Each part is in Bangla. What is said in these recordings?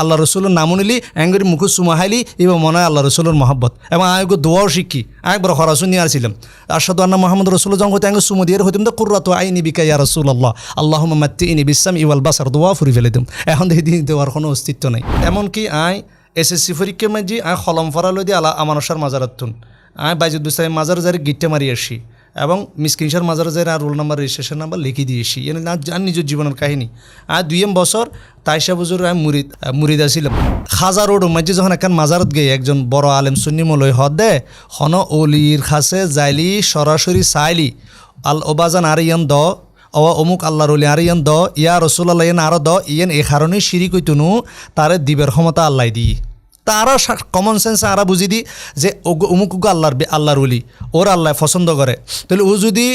আল্লাহ রসুলের নাম নিলি, এঙ্গরি মুখু সুমাহাইলি এবং মনে হয় আল্লাহ রসুলের মহব্বত। এবং আয়গ দোয়াও শিখি একবার হরাসু নিয়ে আসছিলাম। আসাদু আন্না মোহাম্মদ রসুল যখন হতে আগে সুমো দিয়ে হইতাম, তো কুর্রাত আইনি বিকা ইয়া রসুল আল্লাহ আল্লাহ মাত্তি ইনি বিশ্বাম ইওয়াল বাসার দোয়া ফুরি ফেলে দিম এখন দেখি দেওয়ার কোনো অস্তিত্ব নেই। এমনকি আয় এসএসসি পরীক্ষা মাঝি আয় হলম ফরালো দিয়ে আলা আমানসার মাজারাতুন আয় বাইজুদ বিস্তায় মাজার যারে গিট্টে মারি আসি। এবং মিসকিনসার মাজার যারে আর রোল নাম্বার রেজিস্ট্রেশন নাম্বার লিখে দিয়েছি এনে জান নিজের জীবনের কাহিনী। আর দুইম বছর তাইশা বুজুর আমি মুরিদ মুরিদ আছিলাম খাজা রোড মাঝে যখন একখান মাজারত গিয়ে একজন বড় আলেম সুন্নি মলয় হদ দে, হন অলির খাসে যাইলি সরাসরি চাইলি আল ওবাজান আর ইয়ান দ অ অমুক আল্লাহর অলি আর ইয়ান দ, ইয়া রসুল্লাহ ইয়ান আরও দ, ইয়ান এ কারণে সিঁড়ি কইতুনু তারে দিবের ক্ষমতা আল্লাহ দিই। তারা কমন সেন্স আরা বুঝি দি যে অমুক আল্লাহর আল্লাহর উলি ওর আল্লাহ পছন্দ করে। তাহলে ও যদি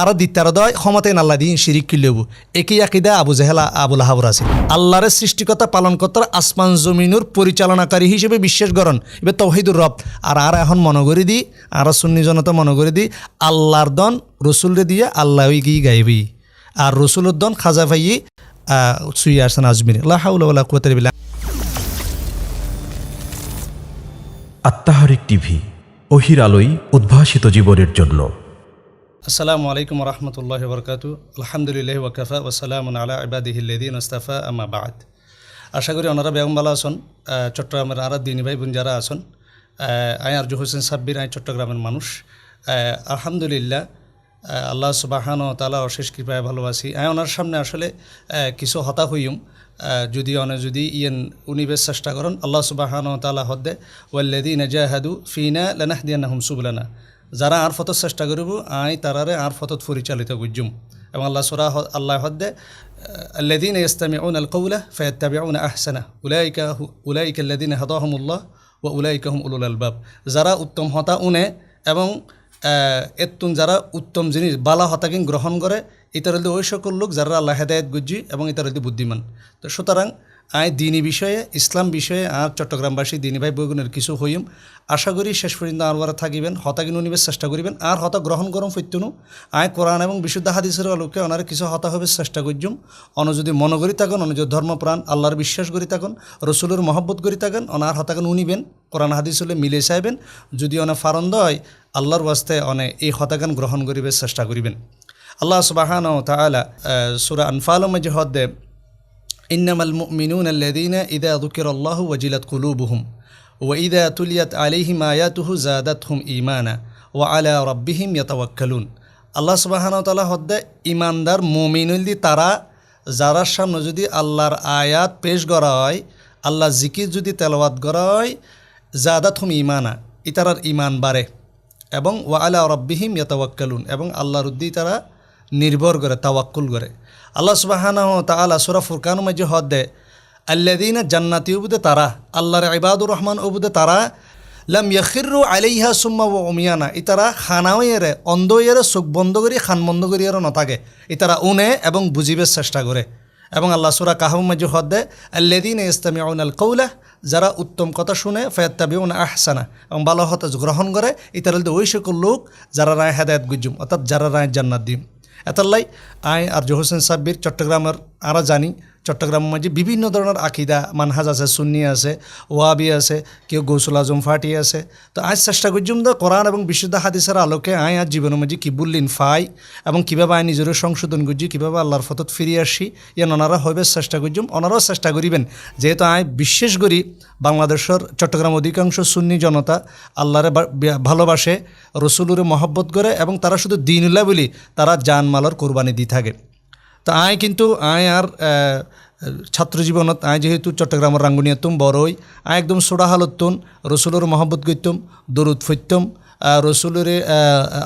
আরা দিত্তার দয়, ক্ষমতায় আল্লাহ দিন শিরিক কিলেব একই আকিদা আবু জেহেলা আবুল হাবুর আছে। আল্লাহর সৃষ্টিকতা পালন করতে আসমান জমিনুর পরিচালনাকারী হিসেবে বিশ্বাস করেন এবার তৌহিদুর রব। আর আর এখন মনে করে দি, আর সুন্নি জনতা মনে করে দি, আল্লাহর দন রসুলরে দিয়ে আল্লাহ গিয়ে গাইবি। আর রসুলের দন খাজা ভাইয়ে সুই আসেন আজমির। আল্লাহ হাউলা আত্মাহারিক টিভি, অহির আলোই উদ্ভাসিত জীবনের জন্য। আসসালামু আলাইকুম রহমতুল্লাহ বরকাত আলহামদুলিল্লাহ ওয়াকাফা ওসালাম আলা ইবাদিহিল্লাদিন আস্তাফা আমা বাদ। আশা করি ওনারা বেগমবালা আসন চট্টগ্রামের আরা দিনী ভাই বোন যারা আসন আয়ার আরজু হোসেন সাব্বির আয় চট্টগ্রামের মানুষ। আলহামদুলিল্লাহ আল্লাহ সুবাহান তালা অশেষ কৃপায় ভালোবাসি আই ওনার সামনে আসলে আহ, কিছু হতা হইম আহ, যদি অনে যদি ইয়েন উনিবেশ চেষ্টা করেন আল্লাহ সুবাহান তালা হদ্দে ওয়াল্লাদি নাজাহাদু ফিনা লানাহদিয়ান হুম সুবলানা যারা আর ফতত চেষ্টা করব আই তারারে আর ফতত পরিচালিত গুজুম এবং আল্লাহ সুরা আল্লাহ হদ্দে الذين يستمعون القول فيتبعون أحسنه أولئك أولئك الذين هداهم الله وأولئك هم أولو الألباب যারা উত্তম হতা উনে এবং এতুন যারা উত্তম জিনিস, বালা হতাকিং গ্রহণ করে ইতারদি ওই সকল লোক যারা আল্লাহ হেদায়ত গুজি এবং ইতারদি বুদ্ধিমান। তো সুতরাং আয় দিনী বিষয়ে, ইসলাম বিষয়ে আর চট্টগ্রামবাসী দিনী ভাই বৈগুণের কিছু হইম। আশা করি শেষ পর্যন্ত আর থাকিবেন, হতাগিন নিবেশ চেষ্টা করিবেন, আর হতা গ্রহণ করম ফৈত্যনু আয় কোরআন এবং বিশুদ্ধ হাদিসের আলোকে ওনারা কিছু হতা হবে চেষ্টা করজুম অন যদি মন করি থাকেন, অন যদি ধর্মপ্রাণ আল্লাহর বিশ্বাস করি থাকেন, রসুলের মহব্বত করি থাকেন অনার হতাকেন উনিবেন, কোরআন হাদিস হলে মিলে চাইবেন। যদি অনে ফারন্দ হয়, আল্লাহর বাস্তে অনে এই হতাগান গ্রহণ করিবে চেষ্টা করিবেন। আল্লাহ সুবাহান তালা সুরা আনফাল ইন্নামাল মিনুন আল্লাদিনা ইদা দুকির আল্লাহ ওয়াজিলাত কুলুবুহুম ওয়াইদা তুলিয়াত আলিহিম আয়াতুহু জাদাত হুম ইমানা ও আলা রব্বিহিম ইয়াতাওয়াক্কালুন আল্লাহ সুবাহানতালা হদ্দে ইমানদার মোমিনুল্লি তারা, যারার সামনে যদি আল্লাহর আয়াত পেশ করা হয় আল্লাহ জিকির যদি তেলাওয়াত করা হয় জাদাত হুম ইমানা ইতারার ইমান বাড়ে এবং ওয়া আলা রব্বিহিম ইয়াতাওয়াক্কালুন এবং আল্লাহর উদ্দি তারা নির্ভর করে, তাওয়াক্কুল করে। আল্লাহ সুবাহানা তাআলা সূরা ফুরকান মাঝে হদ দে আল্লাযীনা জান্নাতি উবুদে তারা, আল্লাহর ইবাদুর রহমান উবুদে তারা, লাম ইয়াখিরু আলাইহা সুম্মা ওয়া উমিয়ানা, ইতারা খানাও এরে অন্ধ এরে চোখ বন্ধ করি, খান বন্ধ করি এরে নথাকে ইতারা উনে এবং বুঝিবে চেষ্টা করে। এবং আল্লাহ সুরা কাহাব মাঝে হদ দে আল্লাদিন ইস্তামিউন আল কৌলা যারা উত্তম কথা শুনে, ফয়াত্তাবিউন আহসানা, এবং ভালো হতা গ্রহণ করে, ইতার ওই সকল লোক, যারা রায় হেদায়ত গুজুম, অর্থাৎ যারা রায় জান্নাত দিম। এতাল্লাই আই আর জহুসেন সাব্বির চট্টগ্রামের আরা জানি চট্টগ্রাম মাঝে বিভিন্ন ধরনের আকিদা, মানহাজ আছে, সুন্নি আছে ওয়াবি আছে, কেউ গৌসুল আজম ফাটি আছে। তো আজ চেষ্টা করছুম তো কোরআন এবং বিশুদ্ধ হাদিসের আলোকে আয় আজ জীবনের মাঝে কিবুল্লিন ফাই এবং কীভাবে আয় নিজেরও সংশোধন করছি, কীভাবে আল্লাহর ফতত ফিরে আসি ইয়ান ওনারা হইবে চেষ্টা করছুম ওনারাও চেষ্টা করিবেন। যেহেতু আয় বিশ্বাস করি, বাংলাদেশের চট্টগ্রাম অধিকাংশ সুন্নি জনতা আল্লাহরে ভালোবাসে, রসুলুরে মহব্বত করে এবং তারা শুধু দিনুল্লাহ বলি, তারা জানমালর কোরবানি দিয়ে থাকে। তো আয় কিন্তু আয় আর ছাত্র জীবনত আয় যেহেতু চট্টগ্রামের রাঙ্গুনিয়াতুম বড়ই আয় একদম সোডা হালতুন, রসুলের মহব্বত করতুম দরুদ ফৈত্যম রসুলের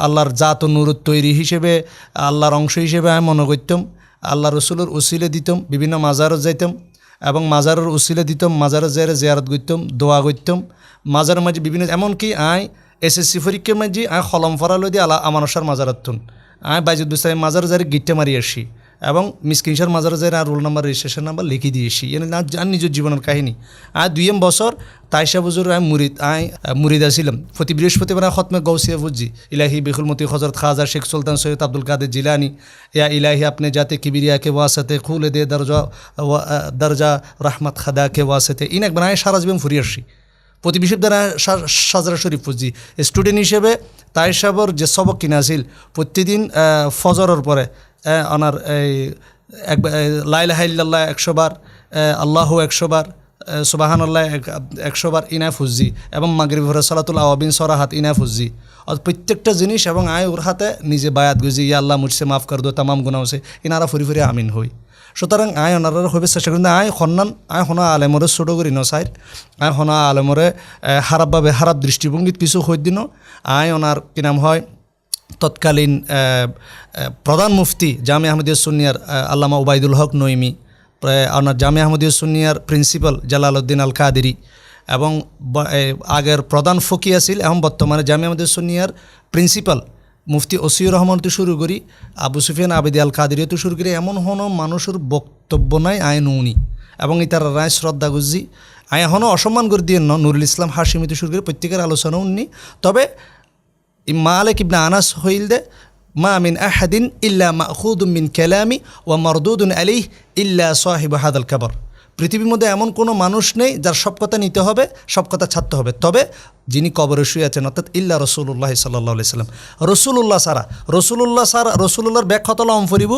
আল্লাহর জাত ও নুরুত তৈরি হিসেবে, আল্লাহর অংশ হিসেবে আমি মনে করতাম আল্লাহ রসুলের উসিলে দিতম, বিভিন্ন মাজারত যাইতাম, এবং মাজারের উসিলে দিতম মাজারের জায়গায় জিয়ারত করতাম দোয়া করতাম মাজারের মাঝে বিভিন্ন, এমনকি আয় এসএসসি পরীক্ষার মাঝে আয় হলম ফরালো দিয়ে আল্লাহ আমানসার মাজারাতুন আয় বাইজুদ বিস্তায় মাজার জারে গিট্টে মারি আসি। এবং মিসকিনশার মাজারে যাই আর রোল নাম্বার রেজিস্ট্রেশন নাম্বার লিখে দিয়েছি। এনে না জান নিজের জীবনের কাহিনী। আর দুইম বছর তাইশা বুজুর আমি মুরিদ, আই মুরিদ আছিলাম। প্রতি বৃহস্পতিবার খতমে গৌসিয়া বুঝছি ইলাহি বেখুলমতি হজরত খাজা শেখ সুলতান সৈয়দ আব্দুল কাদের জিলানি। ইয়া ইলাহি, আপনি যাতে কিবিরিয়া কে ওয়াসাতে খুলে দে দরজা দরজা রহমত খাদা কে ওয়াসাতে। ইন একবার আমি সারা জীবন ফুরিয়ে আসছি। প্রতি বিশ্ববিদ্যালয় সাজরা শরীফ ফুজি। স্টুডেন্ট হিসেবে তাই সাহেবর যে সবক কিনা আছিল, প্রতিদিন ফজরের পরে আহ, ওনার এই একবার লাইলা হাইল্লাহ একশো বার আল্লাহ একশো বার সুবাহান আল্লাহ একশো বার ইনা ফুজি এবং মাগরিব ভরে সালাতুল আওয়াবিন সরাহাত ইনা ফুজি আর প্রত্যেকটা জিনিস এবং আয় ওর হাতে নিজে বায়াত গুজি ইয়া আল্লাহ মুঝসে মাফ কর দো তামাম হচ্ছে ইনারা ফুরি ফুরি আমিন হই। সুতরাং আয় ওনারা হবে চেষ্টা করি আয় সন্মান আয় শোনা আলেমরে ছোট করি নচাই আয় শোনা আলেমরে খারাপভাবে খারাপ দৃষ্টিভঙ্গিত কিছু হৈ দিন আয় কি নাম হয় তৎকালীন প্রধান মুফতি জামে আহমদিয়া সুনিয়ার আল্লামা ওবায়দুল হক নইমি ওনার জামে আহমদিয়া সুনিয়ার প্রিন্সিপাল জালালউদ্দিন আল কাদেরি এবং আগের প্রধান ফকি আছিল এখন বর্তমানে জামে আহমদিয়া সুনিয়ার প্রিন্সিপাল মুফতি ওসিউর রহমান তো শুরু করি, আবু সুফিয়ান আবেদি আল কাদেরিও তো শুরু করি, এমন হনো মানুষের বক্তব্য নাই আয় উনি এবং ইতার রায় শ্রদ্ধা গুজি, আয় এখনও অসম্মান করে দিয়ে নুরুল ইসলাম হাসিমি তো শুরু করে, প্রত্যেকের আলোচনা উনি। তবে মালিক ইবনে আনাস হইল দে মা মিন আহাদিন ইল্লা মাখুদুম মিন কালামি ওয়া মারদুদুন আলাইহ ইল্লা সাহিব হাদাল কাবর পৃথিবীর মধ্যে এমন কোনো মানুষ নেই যার সব কথা নিতে হবে, সব কথা ছাড়তে হবে। তবে যিনি কবরে শুয়ে আছেন, অর্থাৎ ইল্লা রসুল্লাহ সাল্লাহ সাল্লাম। রসুল্লাহ সারা রসুল্লাহ সারা রসুল্লাহর ব্যাখ্যাতলা অম ফুরিব,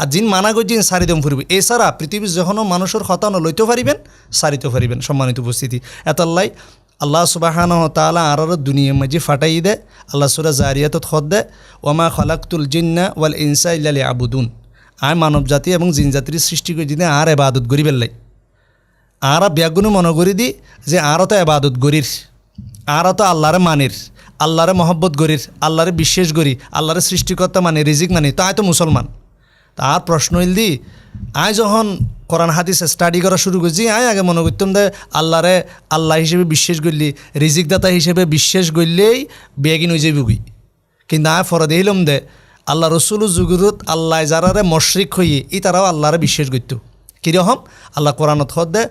আর যিন মানা গই যিন সারিদম ফুরিব। এছাড়া পৃথিবীর যখনও মানুষের হতানো লইতে পারিবেন সারিতে পারিবেন। সম্মানিত উপস্থিতি। এতাল্লাই আল্লাহ সুবাহান তালা আর দুনিয়া মাঝে ফাটাই দে। আল্লাহ সুরা জারিয়াত খদ দে। ওমা খলাকুল জিন্না ওয়াল ইনসা ইল্লা আবুদুন আয় মানব জাতি এবং জিন জাতির সৃষ্টি করে দিনে আর এবাদত করি পেলাই আরা ব্যাগুনো মনে করি দি যে আরও তো এবাদত গরির আরও তো আল্লাহরে মানির। আল্লাহরে মহব্বত গরির আল্লাহরে বিশ্বাস করি। আল্লাহরে সৃষ্টিকর্তা মানে রিজিক মানি তো আয় তো মুসলমান। তার প্রশ্ন হইল দি আয় যখন কোরআন হাদিস স্টাডি করা শুরু করছি আয় আগে মনে করতাম দে আল্লাহরে আল্লাহ হিসেবে বিশ্বাস করলি, রিজিকদাতা হিসেবে বিশ্বাস করলেই বেগিন হয়ে যাবি কিন্তু আয় ফরে দিলাম দে আল্লাহ রসুল যুগুরুত আল্লাহ যারারে মশরিক হইয়ে, ই তারাও আল্লাহরে বিশ্বাস করতো। কীরকম আল্লাহ কোরআনত হদ দে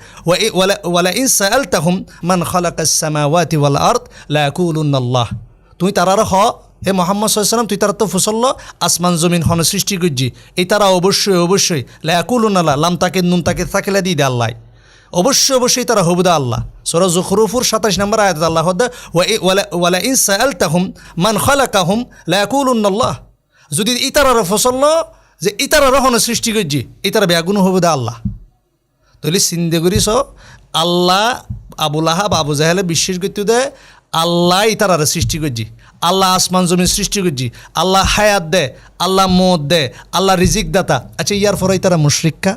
ওয়ালা ইন সাআলতাহুম মান খালাকাস সামাওয়াতি ওয়াল আরদ লা ইয়াকুলুনাল্লাহ তুই তারার হ এ মোহাম্মদ সাল্লাম তুই তারা তো ফুসল্ল, আসমান জমিন হন সৃষ্টি করছি এই তারা অবশ্যই অবশ্যই লাকুলুনাল্লাহ লাম তাকে, নুন তাকে থাকলে দিয়ে দে আল্লাহ। অবশ্যই অবশ্যই তারা হবুদা আল্লাহ। সোরা জুখরুফুর সাতাশ নম্বর আয়াত আল্লাহ ওয়ালা ইন সাআলতাহুম মান খালাকাহুম, লা ইয়াকুলুনাল্লাহ যদি ইতারার ফসল যে ইতারার হন সৃষ্টি করছি ইতারা বেগুন হবুদা আল্লাহ। তাহলে চিন্তা করিস, আল্লাহ আবুল আহাব আবু জাহেলে বিশ্বাস করতে দে আল্লাহ তারারে সৃষ্টি করছি। আল্লাহ আসমান জমিন সৃষ্টি করছি। আল্লাহ হায়াত দে, আল্লাহ মদ দে, আল্লাহ রিজিক দাতা। আচ্ছা ইয়ার পরে তারা মুশরিকা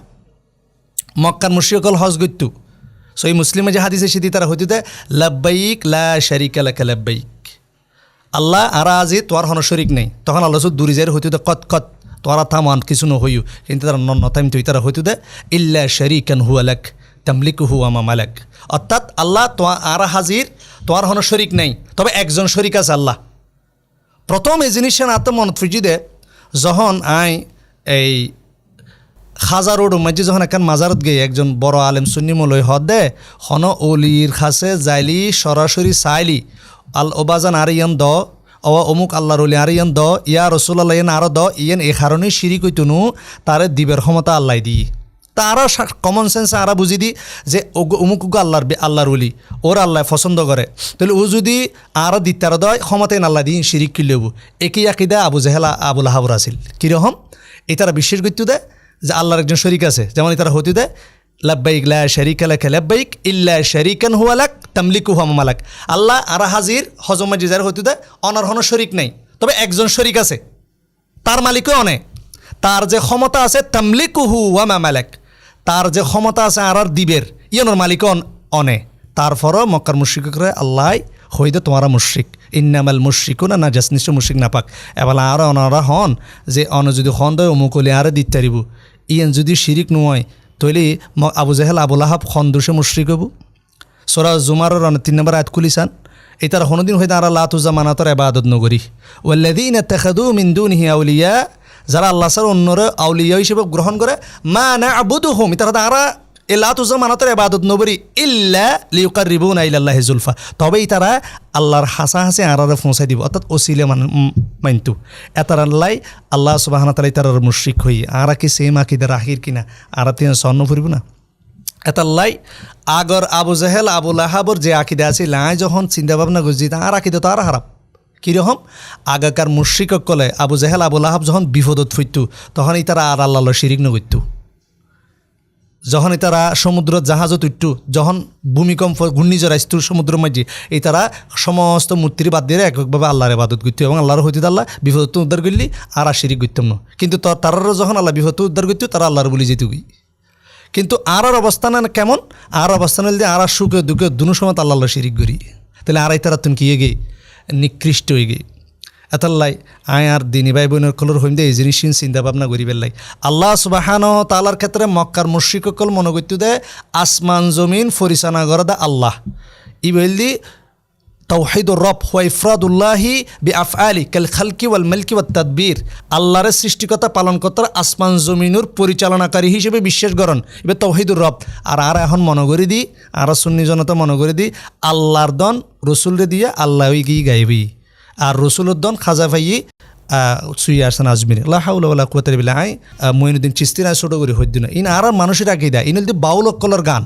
মক্কার মুশরিকল হজ গত্যু সো এই মুসলিমে যে হাদিসে সেদি তারা হইতে দেয়, লাব্বাইক লা শারিকা লাকা, লাব্বাইক। আল্লাহ আর আজি তোর হন শরিক নেই। তখন আল্লাহ দূরি যাই হইতে কত কত তোরা থামান কিছু নহইও কিন্তু তারা ন নথাইম তুই তারা হইতে দে ইল্লা শরিকান হু আলাক তামলিক হু আমা মালাক অর্থাৎ আল্লাহ তো আর হাজির তোমার হন শরিক নেই, তবে একজন শরিক আছে আল্লাহ। প্রথম এই জিনিসটা না তো মনত ফিজি দে যখন আই এই খাজা রোড মাঝে যখন এখন মাজারত গিয়ে একজন বড় আলেম সুন্নি মলয় হদ দে, হন অলির খাসে যাইলি সরাসরি চাইলি আল ওবাজান আর ইয়ান দ অ অমুক আল্লাহর অলি আর ইয়ান দ, ইয়া রসুল্লাহ আরও দ, ইয়ান এ কারণে সিঁড়ি কইতনু তারে দিবের ক্ষমতা আল্লাহ দি তারা কমন সেন্সে আরা বুঝি দি যে অমুক আল্লাহর আল্লাহর অলি ওর আল্লাহ পছন্দ করে। তাহলে ও যদি আরও দিত্তার দয় ক্ষমতায় আল্লাহ দিন শিরিক কিলেব একই আকিদা আবু জেহেলা আবুল হাবুর আছিল কীরকম? এই তারা বিশ্বাস করতে দেয় যে আল্লাহর একজন শরিক আছে। যেমন তারা হতে দেয়, লাব্বাইক লা শরিক লাক, লাব্বাইক ইল্লা শরিকান হুয়া লাক তামলিকু হুয়া মালাক আল্লাহ আর হাজির, হজমা জিজার হতে দেয়, অনার হন শরিক নাই। তবে একজন শরিক আছে, তার মালিকও অনে তার যে ক্ষমতা আছে, তামলিকুহু ওয়া মা মালাক তার যে ক্ষমতা আছে আর আর দিবের, ইয়নোর মালিকও অন- তারপরও মক্কার মুশ্রিকরে আল্লাহ হইদে তোমারা মুশ্রিক। ইন্নামাল মুশ্রিকও না না জাস নিশ্চয় মুশ্রিক না পাক। এবার আর অনারা হন যে অন যদি হন দয় অমুক হলে আরে দিতে পারিব। ইয়েন যদি শিরিক নয় তৈলি আবু জাহেল আবুল আহাব খন দুষে মুশ্রিক হবু সোরা জুমার তিন নম্বর আয়াত খুলিসান এটার হনদিন হইতে আর লাতুজা মানাতর এবাদত নগরী। ওয়াল্লাযীনা তাখাযু মিন দুনিহি আউলিয়া যারা আল্লাহ সার অন্যরে আউলিয়া হিসেবে গ্রহণ করে, মা না আবুদু হোম তারা তারা এলা তুজা মানাতের এবাদত নবরি ইল্লা লিউকার রিবু না ইল্লাহ জুলফা। তবেই তারা আল্লাহর হাসা হাসি আরারে পৌঁছাই দিব, অর্থাৎ ওসিলে মান মানতু এতার আল্লাহ আল্লাহ সুবাহান তালাই তার মুশ্রিক হই। আরা কি সেম আকিদের আহির কিনা? আরা তিন স্বর্ণ ফুরিব না? এতাল্লাই আগর আবু জাহেল, আবু লাহাবর যে আকিদা আছে, লাই যখন চিন্তা ভাবনা করছি তার আকিদে তো আর হারাপ কীরকম? আগাকার মুশ্রিকক কলে আবু জাহেল, আবু লাহাব যখন বিপদত ফুটতু তখনই তারা আর আল্লাহ শিরিক নগত্যু যখন তারা সমুদ্র জাহাজত উঠতু, যখন ভূমিকম্প, ঘূর্ণিঝড় আসতো সমুদ্রের মাঝে, এই তারা সমস্ত মূর্তির বাদ দিয়ে এককভাবে আল্লাহর ইবাদত করতো এবং আল্লাহর হইতে আল্লাহ বিপদত্ব উদ্ধার করলি আর শিরিক করতাম না। কিন্তু তারারও যখন আল্লাহ বিপদত্ব উদ্ধার করতো, তারা আল্লাহর বলি যেত গই কিন্তু আর আর অবস্থান কেমন? আর অবস্থান হলে আর সুখে দুঃখে দুনো সময় আল্লাহ শিরিক করি। তাহলে আর তারা তুমি কি গে নিকৃষ্ট হয়ে গে এতাল্লাই আয় আর দিনী ভাই বোনের কলর হইম দে, এই জিনিস চিন্তা ভাবনা করি পেলাই আল্লাহ সুবাহান তালার ক্ষেত্রে মক্কার মুশ্রিককল মনোগত্য দে, আসমান জমিন ফরিসানা গড়া দা আল্লাহ। ই তৌহিদুর রব হুয়া বি আফআলি কাল খালকি ওয়াল মালকি ওয়াত তাদবির। আল্লাহর সৃষ্টিকতা পালন করতে আসমান জমিনুর পরিচালনাকারী হিসেবে বিশ্বাস করেন এবার তৌহিদুর রব, আর আর এখন মনে করে দি, আর সুন্নি জনতা মনে করে দি, আল্লাহর দন রসুলরে দিয়ে আল্লাহ গিয়ে গাইবি। আর রসুলের দন খাজা ভাইয়ে সুই আসেন আজমির। আল্লাহ কুয়াতের বিলা আই মইনুদ্দিন চিস্তিরা ছোটো করে হইদিন ইন আর মানুষের আগে দেয় ইন বাউল অক্কলর গান।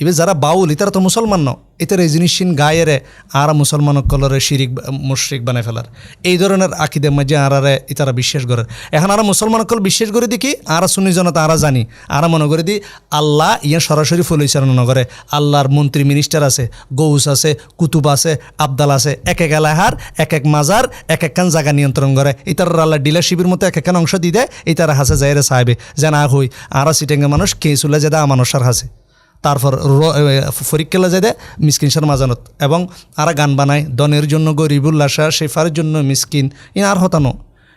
এবার যারা বাউল, ইতারা তো মুসলমান ন। এটার এই জিনিসিন গায়েরে আর মুসলমান কলরে শিরিক মুশরিক বানাই ফেলার। এই ধরনের আকিদের মাঝে আরারে ইতারা বিশ্বাস করে। এখন আর মুসলমান কল বিশ্বাস করে দেখি, আর শুনি জনতা আরা জানি। আর মনে করে দি, আল্লাহ ইয়ে সরাসরি ফলিচারণ করে আল্লাহর মন্ত্রী মিনিস্টার আছে, গৌস আছে, কুতুব আছে, আবদাল আছে। এক এক এলাহার, এক এক মাজার, এক একখান জায়গা নিয়ন্ত্রণ করে। ইতার আল্লাহ ডিলারশিপের মতো এক একখান অংশ দিয়ে দেয়, ইতারা হাসে যাইরে সাহেবে, যে না হই, আর সিটেঙ্গে মানুষ, কে চলে যে দা মানুষের হাসে। তারপর যায় মিসকিনসার মাজানত এবং আর গান বানায়, দনের জন্য গরিবুল্লাসা শেফার জন্য মিসকিন। ইন আর হতানো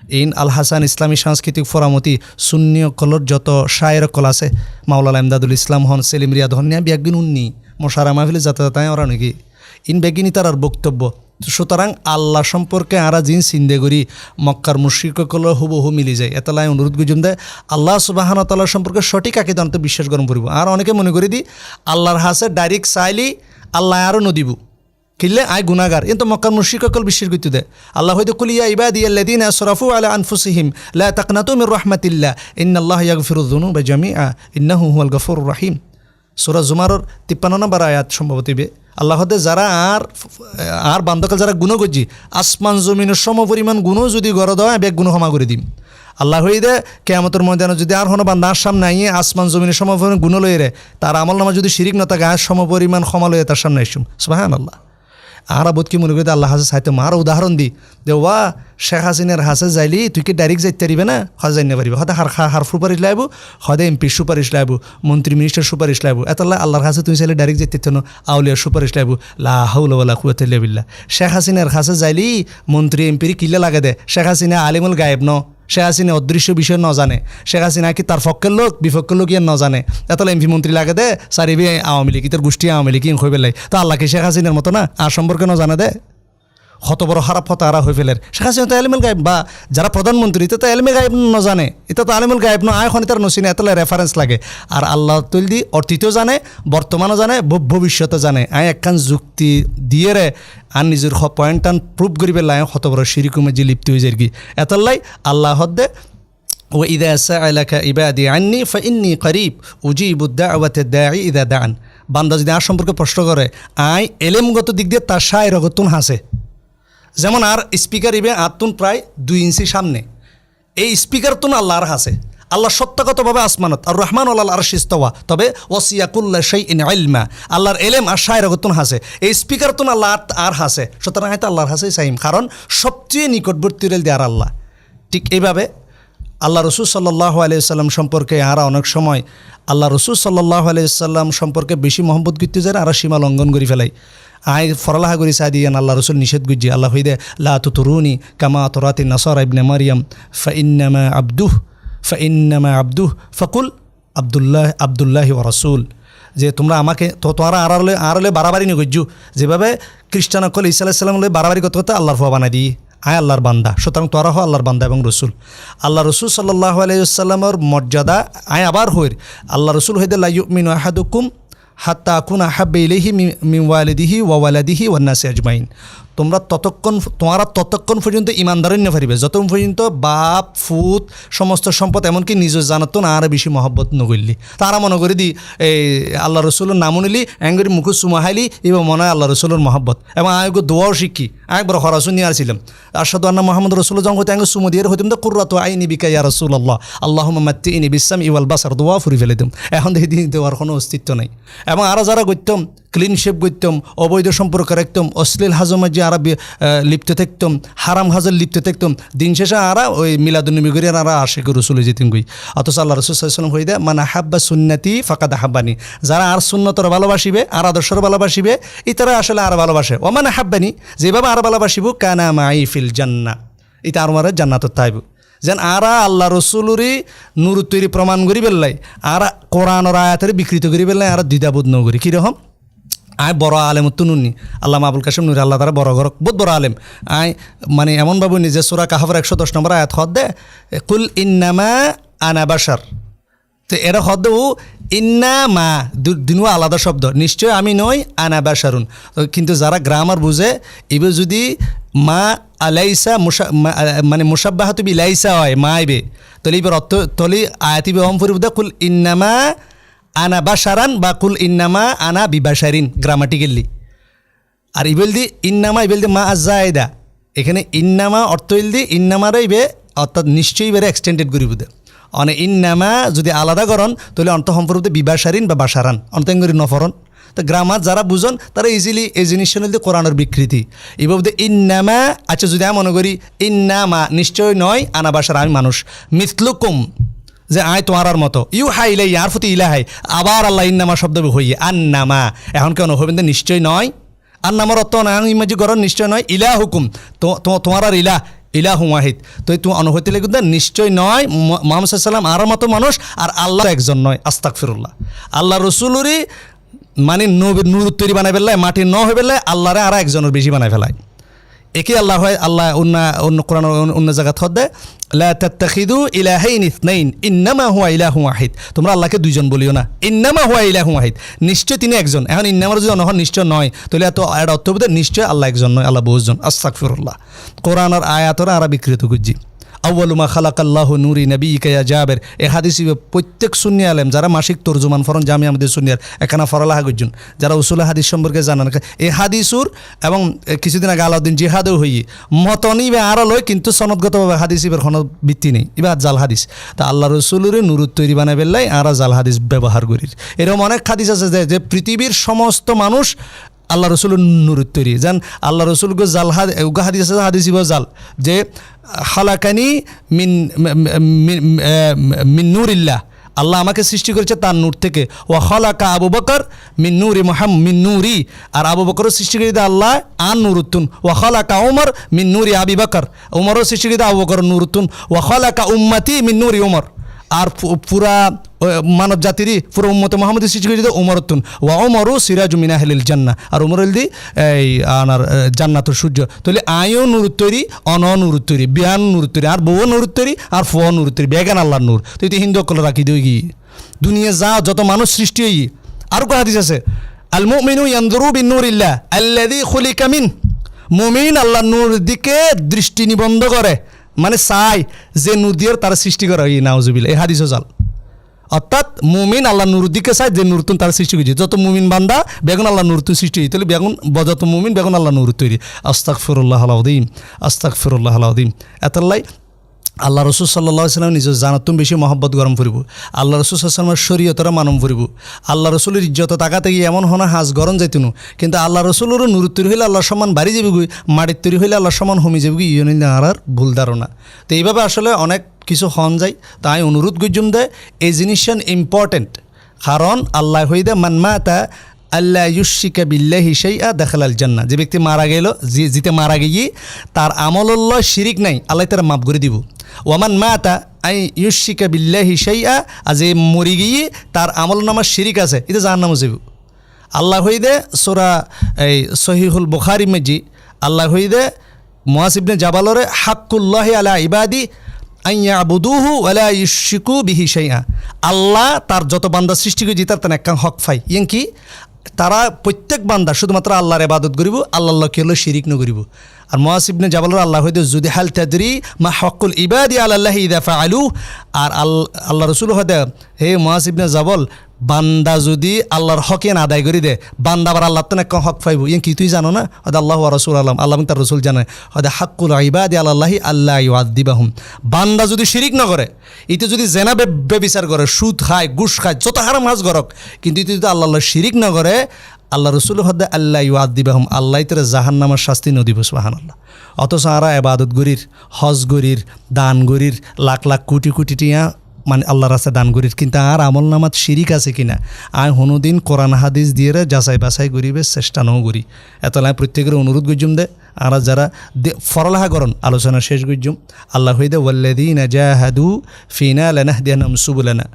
ইন আল হাসান ইসলামী সাংস্কৃতিক ফোরামতি শূন্য কলর যত শায়ের কল আছে। মাওলাল এমদাদুল ইসলাম হন সেলিম রিয়াদ হন, নিয়া বিয়াকবিন উন্নি। মশারা যাতে তাই ওরা নাকি। ইন বেগিনি তার আর বক্তব্য সুতরাং আল্লাহ সম্পর্কে আরা জিন চিন্তা করি, মক্কার মুশ্রিকসকলের হুবহু মিলি যায়। এতলাই অনুরোধ গুজুম দেয় আল্লাহ সুবাহান তাল্লাহ সম্পর্কে সঠিক আকে জানতে বিশ্বাস গরম করিব। আর অনেকে মনে করি দি, আল্লাহর হাসে ডাইরেক্ট চাইলি আল্লাহ আরও নদিব কিনলে আয় গুনাগার কিন্তু মক্কার মুশ্রিকসকল বিশ্বাস করতে দেয় আল্লাহ হয়তো কুলিয়া ইবাদি আল্লাদিন সরাফু আলা আনফুসিহিম, লা তাকনাতু মির রাহমাতিল্লাহ, ইন্নাল্লাহ ইয়াগফিরুয যুনুবা জামিআ, ইন্নাহু হুয়াল গফুরুর রহিম। সুরা জুমারর তিপ্পান্ন নম্বর আয়াত সম্ভবত আল্লাহতে যারা আর আর বান্ধকাল যারা গুণ করছি, আসমান জমিনের সম পরিমাণ গুণও যদি গড় দেওয়া বেগ গুণ ক্ষমা করে দিম। আল্লাহ হইদে দে কেমতের ময়দানে যদি আর হনো বান্ধার সামনে আইয়ে আসমান জমিনের সম পরিমাণ গুণ লইয়ে রে, তার আমল নামা যদি শিরিক না থাকে, আর সম পরিমাণ ক্ষমা লইয়ে তার সামনে আসুম সুবাহান আল্লাহ আর বোধ কি মনে করি আল্লাহ হাসে সাইতে মার, উদাহরণ দি। যে ওয়া, শেখ হাসিনার হাসে যাইলি, তুই কি ডাইরেক্ট যাইতে পারিবে না? হজ যাই পারিবে। হতে হার হার সুপারিশ লাইব হদে এমপির সুপারিশ লাইব, মন্ত্রী মিনিস্টার সুপারিশ লাইব। এতলা আল্লাহর হাসে তুমি চাইলে ডাইরেক্ট যেতে না আউলিয়ার সুপারিশ লাইব। লা হাউলা কুয়াতে বিল্লা শেখ হাসিনার হাসে যাইলি, মন্ত্রী এমপির কিল্লে লাগে দে। শেখ হাসিনা আলিমুল গায়েব ন। শেখ হাসিনা অদৃশ্য বিষয় ন জানে শেখ হাসিনা কি তার পক্ষের লোক? বিপক্ষের লোক ইয়ে জানে এত এমপি মন্ত্রী লাগে দে সারিবি আওয়ামী লীগ তোর গোষ্ঠী আওয়ামী লীগ ইন হয়ে পেলাই তো আল্লাহ কি শেখ হাসিনার মতো না? আর সম্পর্কে ন জানে দে। হত বড় খারাপ হতো আরা হয়ে ফেলের শেখ হাসিনা তো আলিমুল গায়েব বা যারা প্রধানমন্ত্রী তো আলিমে গায়েব ন জানে এটা তো আলিমুল গায়েব ন আয় তার নসিনে এতলে রেফারেন্স লাগে আর আল্লাহ তৈলি অতীতও জানে বর্তমানও জানে ভ- ভবিষ্যতে জানে আয় একখান যুক্তি দিয়ে রে আর নিজের হ পয়েন্ট টান প্রুভ করি পেলাই হত বড় সিরিকুমে যে লিপ্ত হয়ে যায় কি এতলাই আল্লাহ হদ্দে وإذا سألك عبادي عني فإني قريب أجيب الدعوة الداعي إذا دعان বান্দা যদি আর সম্পর্কে প্রশ্ন করে আই এলেমগত দিক দিয়ে তার সায় রগতুন হাসে যেমন আর স্পিকার ইবে আত্মুন প্রায় দুই ইঞ্চি সামনে। এই স্পিকার তুন আল্লাহর হাসে আল্লাহ সত্যগতভাবে আসমানত, আর রহমান আল্লাহ আর শিস্তওয়া তবে ওসিয়াকুল্লা সেই ইন আইলমা আল্লাহর এলেম আর সায় রগতুন হাসে এই স্পিকার তুন আল্লাহ আর- হাসে সুতরাং হয়তো আল্লাহর হাসেই চাইম কারণ সবচেয়ে নিকটবর্তী রেল দিয়ে আর আল্লাহ। ঠিক এইভাবে আল্লাহ রসুল সাল্লাহ আলিয়াল্লাম সম্পর্কে আরা অনেক সময় আল্লাহ রসুল সাল্লাহ আলিয়াল্লাম সম্পর্কে বেশি মোহাম্মদ গীতে যায় আর সীমা লঙ্ঘন করে ফেলাই। আই ফরলাহা করি সাই দিয়ে আল্লাহ রসুল নিষেধ গুজি আল্লাহ হইদে, লা তুতরুনি কামা তোরাতি নাসর ইবনে মারিয়াম, ফাইন্নামা আব্দুহ ফাইন্নামা আব্দুহ, ফকুল আবদুল্লাহ আবদুল্লাহ ও রসুল। যে তোমরা আমাকে, তো তোমরা আড়ালে আড়ালে বাড়াবাড়ি নিয়ে যেভাবে খ্রিস্টান অকল ইসা আলাহিসাল্লাম বাড়াবাড়ি করতে করতে আল্লাহর ফুয়া বানাই দিই আয় আল্লাহর বান্দা। সুতরাং তোরা হ আল্লাহর বান্দা এবং রসুল। আল্লাহ রসুল সাল্লাহ আলাইসাল্লামের মর্যাদা আয় আবার হইর। আল্লাহ রসুল হইদে লাইমিন আহাদুকুম حتى أكون أحب إليه من والده وولده والناس أجمعين. তোমরা ততক্ষণ তোমারা ততক্ষণ পর্যন্ত ইমানদারই না পারিবে যতক্ষণ পর্যন্ত বাপ, ফুত, সমস্ত সম্পদ, এমনকি নিজ জানাতো না আর বেশি মহব্বত নগরলি তারা মনে করি দি, এই আল্লাহ রসুলের নাম নিলি, এঙ্গরি মুখু সুমাহাইলি এবং মনে হয় আল্লাহ রসুলের মহব্বত। এবং আয়গো দোয়াও শিখি। আয় বড় হরাসু নিয়ে আসছিলাম। আসাদু আন্না মোহাম্মদ রসুল জং হইতে আঙ্গ সুমো দিয়ে হইতাম, তো কুর্রাত আইনি বিকা ইয়া রসুল আল্লাহ আল্লাহ মাত্তি ইনি বিশ্বাম ইওয়াল বাসার, দোয়া ফুরি ফেলে দিম এখন দেখি দিন দেওয়ার কোনো অস্তিত্ব নাই। এবং আরও যারা করতাম ক্লিন শেপ করতাম অবৈধ সম্পর্ক রাখতাম অশ্লীল হাজমাজি আরা বি- আহ, লিপ্ত থাকতাম হারাম হাজর লিপ্ত থাকতাম দিন শেষে আরা ওই মিলাদুন্নবী করি আরা আশিক রসুল যেতেন গই অথচ আল্লাহ রসুল সাল্লাম হয়ে দেয় মানে হাব্বা সুন্নাতি ফাঁকাদা হাব্বানি যারা আর সুন্নতর ভালোবাসিবে আর আদর্শর ভালোবাসিবে ইতারা আসলে আর ভালোবাসে। ও মানে হাব্বানি যেভাবে আর ভালোবাসিব কানা মাই ফিল জান্না এটা আর মারে জান্নাতত তাইব যেন আরা আল্লাহ রসুলরি নুর প্রমাণ করি পেলাই আর কোরআনর আয়াতের বিকৃত করি পেলাই আর দ্বিধাবোধ নগরী। কীরকম? আয় বড় আলেম তুনুনি আল্লাহ আবুল কাসিম নুরি আল্লাহ তারা বড় ঘর বহুত বড় আলেম। আয় মানে এমন বাবু নিজে সুরা কাহাবর একশো দশ নম্বর আয়াত হদ দে কুল ইন্নামা আনা বাসার তো এরা হদ ও ইন্না মা দিনও আলাদা শব্দ। নিশ্চয় আমি নই, আনা বাসারুন কিন্তু যারা গ্রামার বুঝে এবার যদি মা আলাইসা মুসা মানে মুসাব্বাহাতুবি লাইসা হয়, মা আইবে তলি এবার অর্থ তলি আয়াতিবে অম ফুরি কুল ইন্নামা আনা বাসারান বা কুল ইন্নামা আনা বিবাসারিন গ্রামাটিক্যালি। আর ইবেল দি ইন্নামা, ইবেল দি মা আজায়দা এখানে ইন্নামা অর্থ ইল দি ইন্নামারাই বে অর্থাৎ নিশ্চয়ই বেড়ে এক্সটেন্ডেড করিব দে। অনে ইন্নামা যদি আলাদা করন, তাহলে অন্ত সম্পর্ক বিবাসারিন বা বাসারান অন্তঙ্গরি নফরন। তো গ্রামার যারা বুঝন, তারা ইজিলি এই জিনিসটা নিলে কোরআনের বিকৃতি। এভাবে ইন্নামা আচ্ছা যদি আমি মনে করি, ইন্নামা নিশ্চয় নয়, আনা বাসার আমি মানুষ। মিথলুকুম যে আয় তোমার মতো। ইউ হাই ইলাই আর প্রতি ইলাহাই। আবার আল্লাহ ইন্নামা শব্দ হইয়ে আন্নামা। এখন কেন হবেন নিশ্চয় নয়। আর আন্নামার অর্থ না ইমাজি গরম নিশ্চয় নয়। ইলা হুকুম তোমার আর ইলা ইলা হুমাহিদ তো তুমি অনুভূতি লেগে নিশ্চয় নয়। মোহাম্মদ সাল্লাম আর মতো মানুষ, আর আল্লাহ একজন নয়। আস্তাক ফিরুল্লাহ আল্লাহ রসুলুরই মানে নূর তৈরি বানাই ফেললাই মাটি ন হয়ে ফেললে, আল্লাহরে আর একজনের বেশি বানাই ফেলায়। একে আল্লাহ হয়, আল্লাহ অন্য অন্য কোরআন অন্য জায়গা থদ দেয়। লা তাত্তাখিদু ইলাহাইন ইসনাইন, ইন্নামা হুয়া ইলাহু ওয়াহিদ। তোমরা আল্লাহকে দুইজন বলিও না। ইন্নামা হুয়া ইলাহু ওয়াহিদ। নিশ্চয় তিনি একজন। এখন ইন্নামার যদি অনহন নিশ্চয় নয়, তাহলে এত এর অর্থ নিশ্চয় আল্লাহ একজন নয়, আল্লাহ বহুজন। আস্তাকফিরুল্লাহ কোরআনের আয়াতরা আরা বিকৃত করছি আউ্বালুমা খালাকাল্লাহ নুরি নবী ইকাইয়া জাবের। এ হাদিস প্রত্যেক সুন্নি আলেম, যারা মাসিক তর্জমান ফরন জামি আমাদের সুনিয়ার এখানে ফরালাহা গুজন যারা উসুল হাদিস সম্পর্কে জানান এ হাদিসুর এবং কিছুদিন আগে আলাউদ্দিন জিহাদেও হই মতনি বা আরও লয় কিন্তু সনদগতভাবে হাদিস ইবার কোনো ভিত্তি নেই। এবার জাল হাদিস। তা আল্লাহ রসুলের নুরুত তৈরি বানাই বেললাই আরা জাল হাদিস ব্যবহার করি এরকম অনেক হাদিস আছে যে পৃথিবীর সমস্ত মানুষ আল্লাহ রসুল নুরুত তৈরি। যেন আল্লাহ রসুল জাল উগা হাদিস আছে জাল, যে হালাকানি মিন মিন নূরিল্লাহ। আল্লাহ আমাকে সৃষ্টি করেছে তার নূর থেকে। ও হলাকা আবু বকর মিন নূরি মোহাম মিন নূরি। আর আবু বকরও সৃষ্টি করে দিতে আল্লাহ আন নুরুত্তুন। ও হলাকা ওমর মিন নূরি আবি বকর। ওমরও সৃষ্টি করে দিতে আবু বকর নুরুত্তুন। ও হলাকা উম্মাতি মিন নূরি ওমর আর পুরা মানব জাতিরই পুরো উম্মতে মোহাম্মদ সৃষ্টি করে দিতে ওমরতুন ওয়া ওমরু সিরাজ মিনাহিল জান্না আর ওমর দি, এই, আনার জান্নাতুর সূর্য। তাহলে আয়ও নূর তৈরি, অন নূর তৈরি, বিয়ান নূর তৈরি, আর বউ নূর তৈরি, আর ফ নূর তৈরি, বেগান আল্লাহর নূর। তো হিন্দু অকল রাখি দিই গি দুনিয়া যা, যত মানুষ সৃষ্টি হই আর কো হাদিস আছে? আল মুমিনু ইয়ানজুরু বিন নূরিল্লাহ আল্লাযী খুলিকা মিন। মুমিন আল্লাহর নূর দিকে দৃষ্টি নিবন্ধ করে। মানে চাই যে নদীর তার সৃষ্টি করা হয় নাওজুবিল, এই হাদিসও জাল। অর্থাৎ মুমিন আল্লাহ নুৰুদ্দিকে চায় যে নুরতুন তার সৃষ্টি করেছে যত মুমিন বান্দা, বেগুন আল্লাহ নুরতুন সৃষ্টি হয়েছে বেগুন যত মুমিন, বেগুন আল্লাহ নুৰুত্ব তৈরি আস্তাক ফিরুল্লাহ আলাউদ্দিন আস্তাক ফিরুল্লাহ আলাউদ্দিন এতাল্লাই আল্লাহ রসুল সাল্লাহ সাল্লাম নিজের জানাতুম বেশি মহব্বত গরম ফুরিব। আল্লাহ রসুল সাল্লামের শরীয়তরা মানম ফুরিব। আল্লাহ রসুলের ইজ্জত তাকাতে গিয়ে এমন হনা হাজ গরম যাইতুনু। কিন্তু আল্লাহ রসুলেরও নুর তৈরি হইলে আল্লাহর সমান বাড়ি যাবে গুই, মাটির তৈরি হইলে আল্লাহর সমান হমি যাবে ইয়ে নিলে আর ভুল ধারণা। তো এইভাবে আসলে অনেক কিছু হন যায়। তাই অনুরোধ গুজুম দেয় এই জিনিসটা ইম্পর্টেন্ট কারণ আল্লাহ হইদে মানমাতা আল্লাহ ইউশিকা বিল্লাহি সেইয়া দেখালাল জান্না যে ব্যক্তি মারা গেল জিতে মারা গিয়ে তার আমল্লাহ শিরিক নাই, আল্লাহ তারা মাফ করে দিব। ওয়ামান মাতা আই ইউশিকা বিল্লাহি সেইয়া আর যে মরি গিয়ে তার আমল নামার শিরিক আছে, এটা জাহার নামও যাব আল্লাহ হইদে সোরা, এই সহিহুল বুখারি মেজি আল্লাহ হইদে মহাসিবনে জাবালরে হাক্কুল্লাহ আলা ইবাদি আইয়া আবুদুহু ওয়ালা ইউশিকু বিহি শাইআ। আল্লাহ তার যত বান্দা সৃষ্টি করে তার তেন একখান হক ফাই। ইয়েন কি? তারা প্রত্যেক বান্দা শুধুমাত্র আল্লাহর এবাদত করিব আল্লাহ কে হলো শিরিক ন করিব। আর মহাসিবনে জাবালুর আল্লাহ হয়তো যদি হাল তাদরি মা হকুল ইবাদি আল্লাহ ইদাফা আলু আর আল্লাহ রসুল হয়তো হে মহাসিবনে জাবল বান্দা যদি আল্লাহর হকেন আদায় করে দে, বান্দা আবার আল্লাহ তো এক হক পাইব। ইয়ে কি তুই জানো না? হয়তো আল্লাহ রসুল আল্লাহ আল্লাহ তার রসুল জানে। হয়তো হাক্কুল ইবাদি আল্লাহি আল্লাহ ইউদ্দিবাহুম বান্দা যদি শিরিক না করে, ইতে যদি জেনা ব্যবিচার করে, সুদ খায় গুস খায়, যত হারাম হাজ করক, কিন্তু ইতে যদি আল্লাহ শিরিক না করে আল্লাহ রসুল হদ্দে আল্লাহ ইউদ্দিবাহুম আল্লাহ তোর জাহান নামার শাস্তি নদী সুবাহান আল্লাহ অথচ আরা এবাদত গরির হজ গরির দান গরির লাখ লাখ কোটি কোটি টিয়া মানে আল্লাহর রাস্তায় দান করির, কিন্তু আর আমল নামাত শিরিক আছে কিনা? আয় হনুদিন কোরআন, হাদিস দিয়ে যাচাই বাছাই করিবে চেষ্টা নও করি। এত লাই প্রত্যেকের অনুরোধ গুজুম দে। আর যারা ফরলাহা করন, আলোচনা শেষ গুজুম আল্লাহ হইদে ওয়াল্লাদিন জাহাদু ফিনা লেনাহ দিয়ানাম সুবুলানা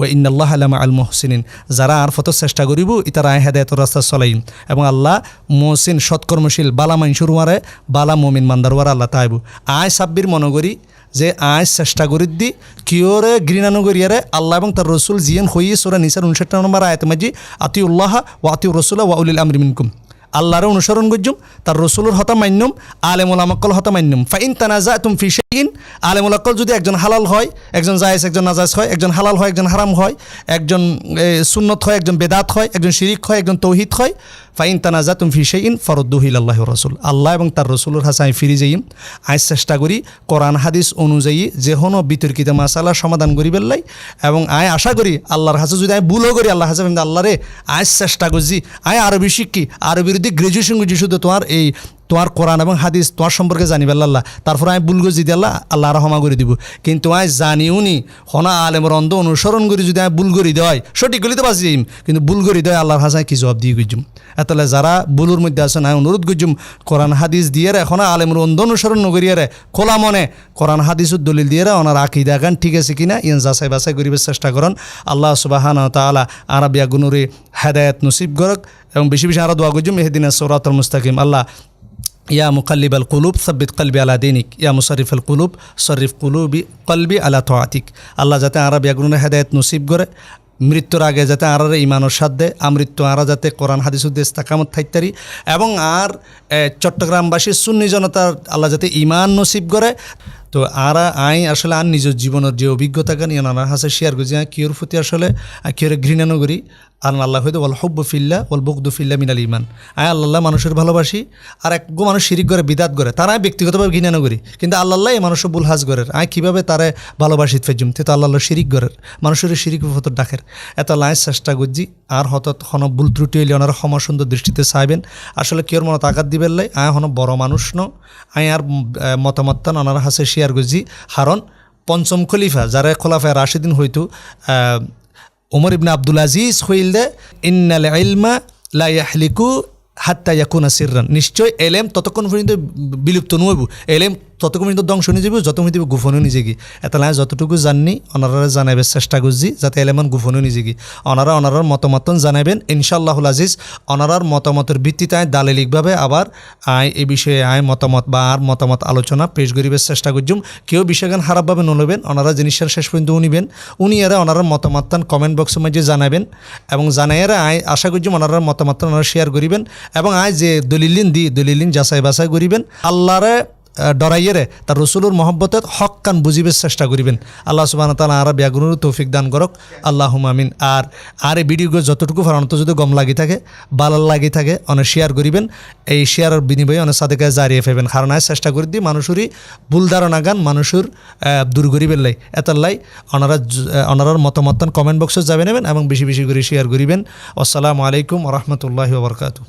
ও ইন্নাল্লাহ আলামা আল মোহসিনিন। যারা আর ফত চেষ্টা করিব, ইতারা হেদায়ত রাস্তা চলাইম। এবং আল্লাহ মহসিন, সৎকর্মশীল, বালা মাইনসুর মারে বালা মমিন মান্দারওয়ার আল্লাহ তাইব আয় সাব্বির মনগরী যে আজ চেষ্টা করি দি, কিয়রে ঘৃণানুগরিয়ারে আল্লাহ এবং তার রসুল জিয়েন হইয়ে সোরা নিসার উনষাট নম্বর আয়াত মাজি আতি উল্লাহ ও আতি রসুল্লাহ ওয়া উলিল আমরি মিনকুম। আল্লাহরে অনুসরণ করজুম, তার রসুলের হতা মান্যম আলেমুল আমাক্কল হতা মান্যম ফাইন তানাজা তুম ফিশাইন আলেমুল আকল যদি একজন হালাল হয়, একজন জায়েজ, একজন নাজাজ হয়, একজন হালাল হয়, একজন হারাম হয়, একজন সুন্নত হয়, একজন বেদাত হয়, একজন শিরিক হয়, একজন তৌহিদ হয়, ফাইন তানাজা তুম ফিশাইন ফরদ্দুহিল আল্লাহ রসুল। আল্লাহ এবং তার রসুলের হাসে আমি ফিরে যাইম। আজ চেষ্টা করি কোরআন, হাদিস অনুযায়ী যে কোনো বিতর্কিত মাসালা সমাধান করি পেলাই এবং আয় আশা করি আল্লাহর হাসে যদি আমি ভুলও করি আল্লাহ হাসে আল্লাহরে আজ চেষ্টা করছি। আয় আরবি শিক্ষি, আরবির দিক গ্রাজুয়েশন করছি শুধু তোমার এই তোমার কোরআন এবং হাদিস তোমার সম্পর্কে জানিবে আল্লাহ তারপর আমি বুলগো যদি আল্লাহ আল্লাহ ক্ষমা করে দিব। কিন্তু আমি জানিও নি হনা আলেমর অন্ধ অনুসরণ করি যদি আমি বুল করি দেয় সঠিক গলি তো বাঁচিম কিন্তু বুল করি দেয় আল্লাহর হাসায় কি জবাব দিয়ে গুজুম এতলে যারা বুলুর মধ্যে আছেন, আমি অনুরোধ গুজুম কোরআন হাদিস দিয়ে রে এখন আলেমর অন্ধ অনুসরণ নগরিয়ে রে, খোলা মনে কোরআন হাদিসের দলিল দিয়ে রে, ওনার আকিদা গান ঠিক আছে কিনা ইয়ান যাচাই বাছাই করিবার চেষ্টা করন। আল্লাহ সুবাহান তালা আরবিয়া গুনুরে হেদায়ত নসিব গরক এবং বেশি বেশি আরও দোয়া গুজুম এহদিন সৌরাতুল মুস্তাকিম। আল্লাহ ইয়া মুকাল্লিব আল কুলুব সাব্বিত কলবি আলা দিনিক ইয়া মুসারিফ আল কুলুব শরীফ কুলুবি কলবি আলা তোয়াতিক আল্লাহ যাতে আরা ব্যাগুনের হেদায়ত নসিব করে মৃত্যুর আগে যাতে আরারে ইমানোর সাধ্যে আমৃত্যু আরা যাতে কোরআন হাদিসুদ্দেশ তাকামত থাকতারি এবং আর এ, চট্টগ্রামবাসীর সুন্নি জনতার আল্লাহ যাতে ইমান নসিব করে। তো আরা আই আসলে আর নিজের জীবনের যে অভিজ্ঞতা গান ইয়ানার হাসে শেয়ার করছি কিয়র প্রতি আসলে কিয়র ঘৃণানো করি আর আল্লাহ হয়তো ওয়াল হব্ব ফিল্লা ওয়াল বকদু ফিল্লা মিনাল ইমান আয় আল্লাহ মানুষের ভালোবাসি, আর এক গো মানুষ শিরিক করে, বিদাত করে তারা আমি ব্যক্তিগতভাবে ঘৃণানো করি। কিন্তু আল্লাহ এই মানুষ বুল হাজ করের। আয় কীভাবে তারে ভালোবাসি ফেজুম তে তো আল্লাহ শিরিক করের। মানুষের শিরিক হত ডাকের। এত লাই চেষ্টা করছি, আর হত হন ভুল ত্রুটি হইলে ওনারা ক্ষমা সুন্দর দৃষ্টিতে চাইবেন। আসলে কিয়র মনে তাকাত দিবেন লাই, আয় হন বড় মানুষ ন। আয় আর মতামত ওনার হাসে শেয়ার করছি। হারণ পঞ্চম খলিফা, যারা খোলাফায় রাশিদিন হইতো ওমর ইবনা আব্দুল আজিজ হইল দে, ইন্নাল ইলমা লা ইয়াহলিকু হাত্তা ইয়াকুনা সিররান। নিশ্চয় এলেম ততক্ষণ পর্যন্ত বিলুপ্ত নইব। এলেম ততক্ষণ পর্যন্ত ধ্বংস নিয়ে যাবে যত পর্যন্ত গোপনও নিজে গি এটা নাই যতটুকু জাননি ওনারা জানাইবার চেষ্টা করছি, যাতে এলেমন গোপনও নিজে গি ওনারা ওনারার মতামতন জানাবেন ইনশাআল্লাহুল আজিজ। ওনারার মতামতের ভিত্তিতে আয় দালিলিকভাবে আবার আয় এই বিষয়ে আয় মতামত বা আর মতামত আলোচনা পেশ করিবার চেষ্টা করছুম। কেউ বিষয়গান খারাপভাবে নলবেন ওনারা জিনিসের শেষ পর্যন্ত উনিবেন। উনি এরা ওনারার মতামত কমেন্ট বক্সের মাঝে জানাবেন এবং জানাইয়েরা আয় আশা করছি ওনারার মতামত ওনারা শেয়ার করিবেন এবং আয় যে দলিলিন দি দলিলিন যাচাই বাছাই করিবেন, আল্লাহরে ডরাইয়েরে তার রসুলুর মহব্বতের হক কান বুঝিবার চেষ্টা করিবেন। আল্লাহ সুবাহ তালা আরা ব্যাগুনুর তৌফিক দান করক। আল্লাহ আমিন। আর আর এই ভিডিও যতটুকু ফারানত যদি গম লাগি থাকে, বালাল লাগি থাকে অনেক শেয়ার করিবেন। এই শেয়ারের বিনিময়ে অনেক সাদেকায় জারিয়ে ফেবেন কারণ আয় চেষ্টা করি দিই মানুষেরই ভুল ধারণা গান মানুষের দূর করিবেন লাই। এতার লাই ওনারা ওনারার মতামত কমেন্ট বক্সে যাবে নেবেন এবং বেশি বেশি করে শেয়ার করিবেন। আসসালামু আলাইকুম রহমতুল্লাহ বরকাতু